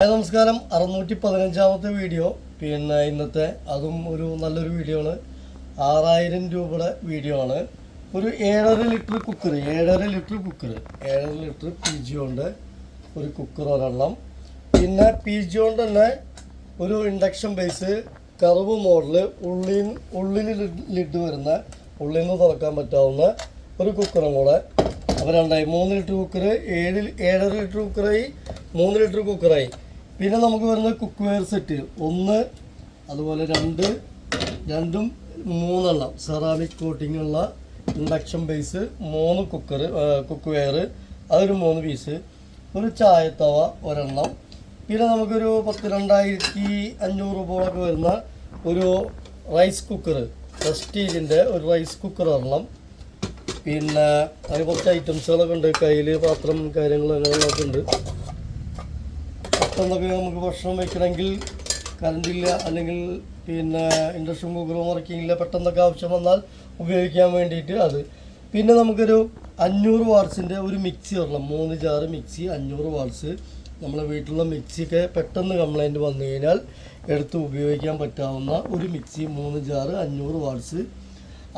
Hi നമസ്കാരം. അറുന്നൂറ്റി പതിനഞ്ചാമത്തെ വീഡിയോ. പിന്നെ ഇന്നത്തെ അതും ഒരു നല്ലൊരു വീഡിയോ ആണ്. ആറായിരം രൂപയുടെ വീഡിയോ ആണ്. ഒരു ഏഴര ലിറ്റർ കുക്കർ ഏഴര ലിറ്റർ കുക്കർ ഏഴര ലിറ്റർ പി ജി കൊണ്ട് ഒരു കുക്കർ ഒരെണ്ണം. പിന്നെ പി ജി കൊണ്ട് തന്നെ ഒരു ഇൻഡക്ഷൻ ബേസ് കറുവ് മോഡൽ ഉള്ളിൽ ഉള്ളിൽ ലിഡ് വരുന്ന ഉള്ളിൽ നിന്ന് തുറക്കാൻ പറ്റാവുന്ന ഒരു കുക്കറും കൂടെ അപ്പോൾ രണ്ടായി മൂന്ന് ലിറ്റർ കുക്കർ ഏഴ് ഏഴര ലിറ്റർ കുക്കറായി മൂന്ന് ലിറ്റർ കുക്കറായി പിന്നെ നമുക്ക് വരുന്ന കുക്ക് വെയർ സെറ്റ് ഒന്ന് അതുപോലെ രണ്ട് രണ്ടും മൂന്നെണ്ണം. സെറാമിക് കോട്ടിംഗ് ഉള്ള ഇൻഡക്ഷൻ ബേസ് മൂന്ന് കുക്കർ കുക്ക് വെയർ അതൊരു മൂന്ന് പീസ് ഒരു ചായത്തവ ഒരെണ്ണം. പിന്നെ നമുക്കൊരു പത്ത് രണ്ടായിരത്തി അഞ്ഞൂറ് രൂപയോളൊക്കെ വരുന്ന ഒരു റൈസ് കുക്കർ പ്രസ്റ്റീജിന്റെ ഒരു റൈസ് കുക്കർ ഒരെണ്ണം. പിന്നെ അതിന് കുറച്ച് ഐറ്റംസുകളൊക്കെ ഉണ്ട്. കയ്യിൽ പാത്രം കാര്യങ്ങൾ അങ്ങനെയുള്ളതൊക്കെ ഉണ്ട്. പെട്ടെന്നൊക്കെ നമുക്ക് ഭക്ഷണം വയ്ക്കണമെങ്കിൽ കറണ്ടില്ല അല്ലെങ്കിൽ പിന്നെ ഇൻഡക്ഷൻ കുക്കർ മുറിക്കില്ല പെട്ടെന്നൊക്കെ ആവശ്യം വന്നാൽ ഉപയോഗിക്കാൻ വേണ്ടിയിട്ട് അത്. പിന്നെ നമുക്കൊരു അഞ്ഞൂറ് വാട്സിന്റെ ഒരു മിക്സി വരണം. മൂന്ന് ജാറ് മിക്സി അഞ്ഞൂറ് വാട്സ്. നമ്മളെ വീട്ടിലുള്ള മിക്സിയൊക്കെ പെട്ടെന്ന് കംപ്ലൈന്റ് വന്നു കഴിഞ്ഞാൽ എടുത്ത് ഉപയോഗിക്കാൻ പറ്റാവുന്ന ഒരു മിക്സി മൂന്ന് ജാറ് അഞ്ഞൂറ് വാട്സ്.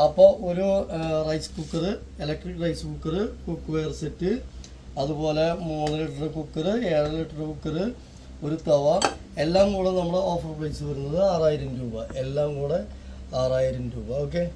അപ്പോൾ ഒരു rice cooker electric rice cooker cookware set അതുപോലെ മൂന്ന് ലിറ്റർ കുക്കർ ഏഴ് ലിറ്റർ കുക്കർ ഒരു തവ. എല്ലാം കൂടെ നമ്മൾ ഓഫർ പ്രൈസ് വരുന്നത് ആറായിരം രൂപ. എല്ലാം കൂടെ ആറായിരം രൂപ. ഓക്കെ